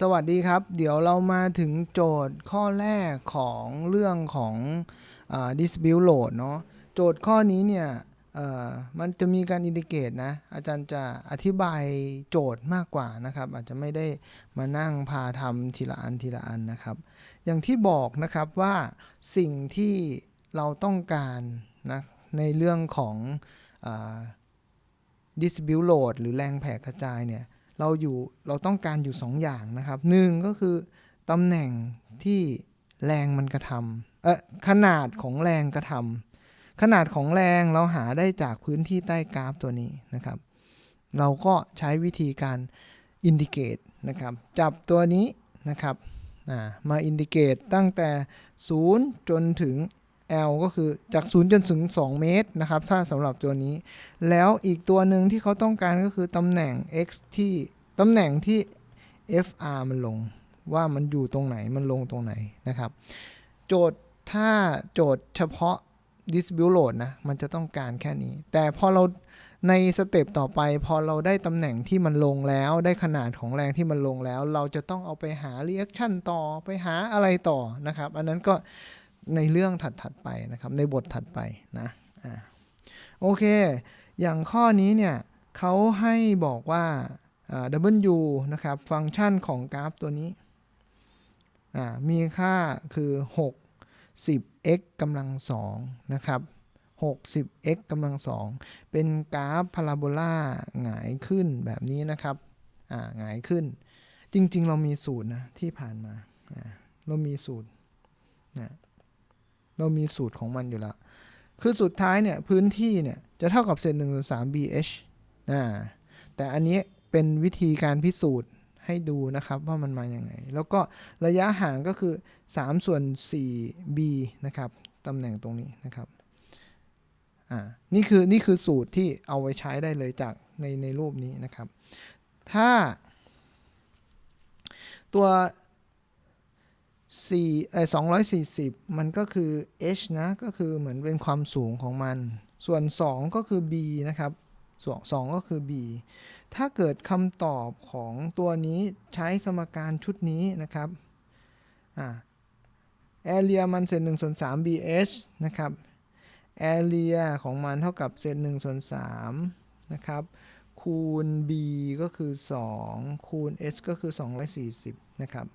สวัสดีครับ เดี๋ยวเรามาถึงโจทย์ข้อแรกของเรื่องของอ dispute load เนาะโจทย์ข้อนี้เนี่ยมันจะมีการอินดิเกตนะ อาจารย์จะอธิบายโจทย์มากกว่านะครับ อาจจะไม่ได้มานั่งพาทำทีละอันทีละอันนะครับ อย่างที่บอกนะครับว่าสิ่งที่เราต้องการนะในเรื่องของอ dispute load หรือแรงแผ่กระจายเนี่ย เราอยู่เราต้องการอยู่ 2ออย่างนะครับหนึ่งก็คือตำแหน่งที่แรงมันกระทำเออขนาดของแรงกระทำขนาดของแรงเราหาได้จากพื้นที่ใต้กราฟตัวนี้นะครับ เราก็ใช้วิธีการอินดิเกตนะครับ จับตัวนี้นะครับมาอินดิเกตตั้งแต่ 0 จนถึง L ก็คือจาก 0 จนถึง 2 เมตรนะครับ ถ้าสำหรับตัวนี้ แล้วอีกตัวหนึ่งที่เขาต้องการก็คือตำแหน่ง x ที่ตำแหน่งที่ fr มันลง ว่ามันอยู่ตรงไหนมันลงตรงไหนนะครับ โจทย์ถ้าโจทย์เฉพาะ dispute load นะ มันจะต้องการแค่นี้ แต่พอเราในสเต็ปต่อไป พอเราได้ตำแหน่งที่มันลงแล้วได้ขนาดของแรงที่มันลงแล้ว เราจะต้องเอาไปหา reaction ต่อไปหาอะไรต่อนะครับ อันนั้นก็ ในเรื่องถัดๆไปนะครับ ในบทถัดไปนะอ่าโอเค อย่างข้อนี้เนี่ยเขาให้บอกว่า W นะครับ ฟังก์ชันของกราฟตัวนี้ มีค่าคือ6 10 x กำลังสองนะครับ 60 x กำลังสองเป็นกราฟพาราโบลาหงายขึ้นแบบนี้นะครับหงายขึ้น จริง ๆ เรามีสูตรนะที่ผ่านมา เรามีสูตรนะ เรามีสูตรของมันอยู่แล้วคือสุดท้ายเนี่ยพื้นที่เนี่ยจะเท่ากับเศษ1ส่วน3 bh อ่าแต่อันนี้เป็นวิธีการพิสูจน์ให้ดูนะครับว่ามันมาอย่างไง แล้วก็ระยะห่างก็คือ 3 ส่วน 4 b นะครับตำแหน่งตรงนี้นะครับอ่านี่คือนี่คือสูตรที่เอาไว้ใช้ได้เลยจากในในรูปนี้นะครับ ถ้า ตัว 4เอ่อ240 มันก็คือ h นะ ก็คือเหมือนเป็นความสูงของมัน ส่วน 2 ก็คือ b นะครับส่วน2ก็คือ b ถ้าเกิดคำตอบของตัวนี้ใช้สมการชุดนี้นะครับอ่า area มันเศษ1ส่วน3 bh นะครับ area ของมันเท่ากับเศษ1ส่วน3นะครับ คูณ b ก็คือ 2 คูณ h ก็คือ 240 นะครับ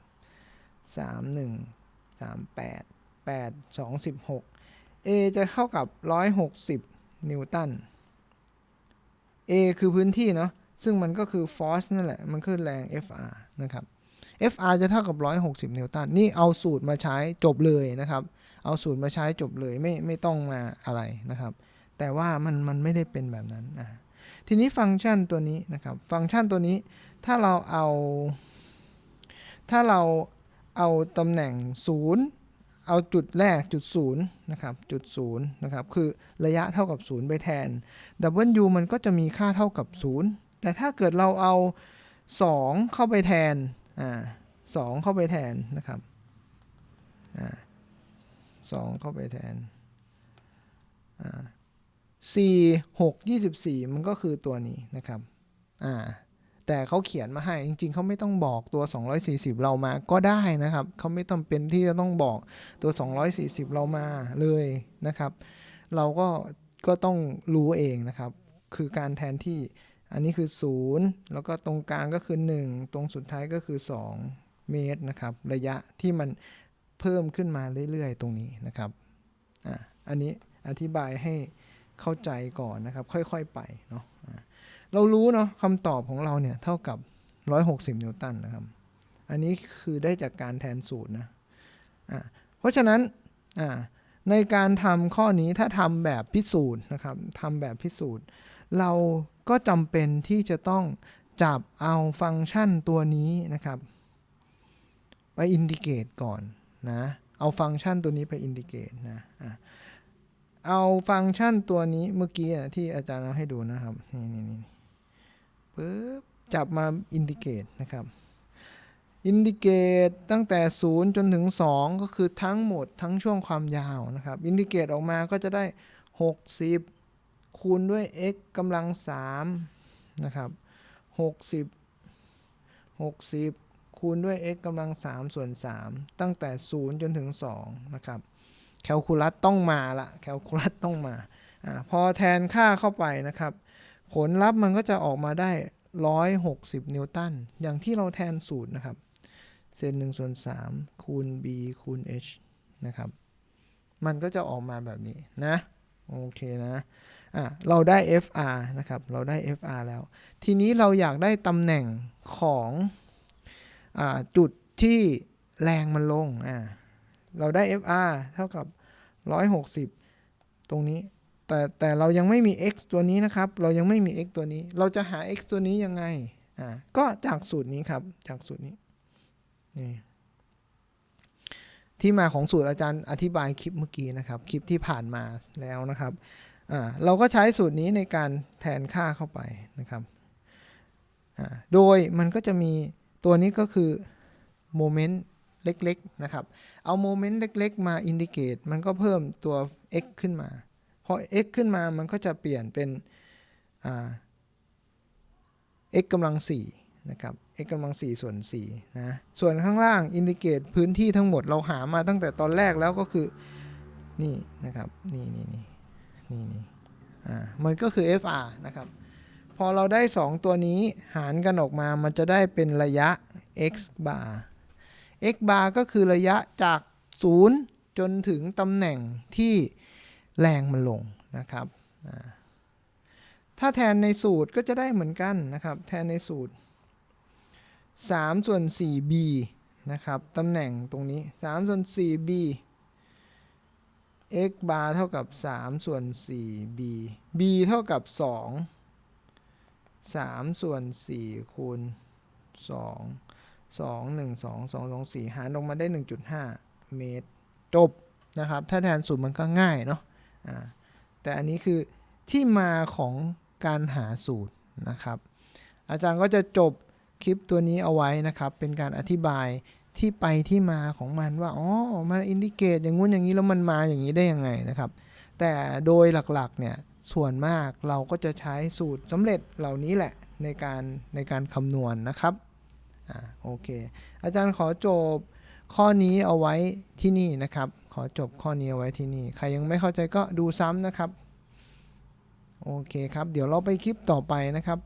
3 1 3 8 8 2 16 a จะเท่ากับ160นิวตัน a คือพื้นที่เนาะ ซึ่งมันก็คือ force นั่นแหละ มันคือแรง Fr นะครับ Fr จะเท่ากับ 160 นิวตัน นี่เอาสูตรมาใช้จบเลยนะครับ เอาสูตรมาใช้จบเลยไม่ไม่ต้องมาอะไรนะครับ แต่ว่ามันมันไม่ได้เป็นแบบนั้นอะทีนี้ฟังก์ชันตัวนี้นะครับ ฟังก์ชันตัวนี้ถ้าเราเอา ถ้าเรา เอาตำแหน่ง 0 เอาจุดแรกจุด0นะครับจุด0นะครับคือระยะเท่ากับ 0 ไปแทน W มันก็จะมีค่าเท่ากับ 0 แต่ถ้าเกิดเราเอา 2 เข้าไปแทนอ่าสองเข้าไปแทนนะครับอ่าสองเข้าไปแทนอ่าสี่หกยี่สิบสี่มันก็คือตัวนี้นะครับอ่า แต่เขาเขียนมาให้จริง ๆเขาไม่ต้องบอกตัว 240 เรามาก็ได้นะครับเขาไม่ต้องเป็นที่จะต้องบอกตัว 240 เรามาเลยนะครับ เราก็ก็ต้องรู้เองนะครับ คือการแทนที่อันนี้คือ 0 แล้วก็ตรงกลางก็คือ 1 ตรงสุดท้ายก็คือ 2 เมตรนะครับ ระยะที่มันเพิ่มขึ้นมาเรื่อยๆ ตรงนี้นะครับอ่าอันนี้อธิบายให้เข้าใจก่อนนะครับ ค่อยๆไปเนาะ เรารู้เนาะคำตอบของเราเนี่ยเท่ากับ 160 นิวตันนะครับ อันนี้คือได้จากการแทนสูตรนะอ่าเพราะฉะนั้นในการทำข้อนี้ถ้าทำแบบพิสูจน์นะครับทำแบบพิสูจน์ เราก็จำเป็นที่จะต้องจับเอาฟังก์ชันตัวนี้นะครับ ไปอินดิเกตก่อนนะเอาฟังก์ชันตัวนี้ไปอินดิเกตนะอะเอาฟังก์ชันตัวนี้เมื่อกี้ที่อาจารย์เอาให้ดูนะครับ นี่นี่นี่ ปึ๊บจับมาอินดิเกตนะครับอินดิเกตตั้งแต่ 0 จนถึง 2 ก็คือทั้งหมดทั้งช่วงความยาวนะครับ อินดิเกตออกมาก็จะได้ 60 คูณด้วย x กำลัง3นะครับ60 60คคูณด้วย x กำลัง3ส่วน 3 ตั้งแต่ 0 จนถึง 2 นะครับ แคลคูลัสต้องมาละแคลคูลัสต้องมาอาพอแทนค่าเข้าไปนะครับ ผลลัพธ์มันก็จะออกมาได้ 160 นิวตัน อย่างที่เราแทนสูตรนะครับ เศษ1ส่วน3คูณ b คูณ h นะครับ มันก็จะออกมาแบบนี้นะ โอเคนะอะเราได้ FR นะครับ เราได้ FR แล้ว ทีนี้เราอยากได้ตำแหน่งของอจุดที่แรงมันลงอ่าเราได้ FR เท่ากับ 160 ตรงนี้ แต่แต่เรายังไม่มี x ตัวนี้นะครับ เรายังไม่มี x ตัวนี้ เราจะหา x ตัวนี้ยังไง อ่า ก็จากสูตรนี้ครับ จากสูตรนี้ นี่ ที่มาของสูตรอาจารย์อธิบายคลิปเมื่อกี้นะครับ คลิปที่ผ่านมาแล้วนะครับ อ่า เราก็ใช้สูตรนี้ในการแทนค่าเข้าไปนะครับ อ่า โดยมันก็จะมีตัวนี้ก็คือโมเมนต์เล็กๆนะครับ เอาโมเมนต์เล็ก ๆ มาอินดิเกต มันก็เพิ่มตัว x ขึ้นมา พอ x ขึ้นมามันก็จะเปลี่ยนเป็น x กำลัง4นะครับ x กำลัง4ส่วน4นะ ส่วนข้างล่างอินดิเกตพื้นที่ทั้งหมดเราหามาตั้งแต่ตอนแรกแล้วก็คือ นี่นะครับ นี่นี่นี่นี่นี่อ่า มันก็คือ FR นะครับ พอเราได้ 2 ตัวนี้หารกันออกมา มันจะได้เป็นระยะ x bar x bar ก็คือระยะจาก 0 จนถึงตำแหน่งที่ แรงมันลงนะครับ ถ้าแทนในสูตรก็จะได้เหมือนกันนะครับ แทนในสูตร3ส่วน 4b นะครับ ตำแหน่งตรงนี้3ส่วน 4b x bar เท่ากับ 3 ส่วน 4b b เท่ากับ 2 3 ส่วน 4 คูณ 2 2 1 2 2 2 4 หารออกมาได้ 1.5 เมตร จบนะครับ ถ้าแทนสูตรมันก็ง่ายเนาะ แต่อันนี้คือที่มาของการหาสูตรนะครับ อาจารย์ก็จะจบคลิปตัวนี้เอาไว้นะครับ เป็นการอธิบายที่ไปที่มาของมันว่า อ๋อ มันอินดิเกตอย่างงู้นอย่างนี้แล้วมันมาอย่างนี้ได้ยังไงนะครับ แต่โดยหลักๆเนี่ย ส่วนมากเราก็จะใช้สูตรสำเร็จเหล่านี้แหละในการในการคำนวณนะครับอ่าโอเค อาจารย์ขอจบข้อนี้เอาไว้ที่นี่นะครับ ขอจบข้อนี้ไว้ที่นี่ ใครยังไม่เข้าใจก็ดูซ้ำนะครับ โอเคครับ เดี๋ยวเราไปคลิปต่อไปนะครับ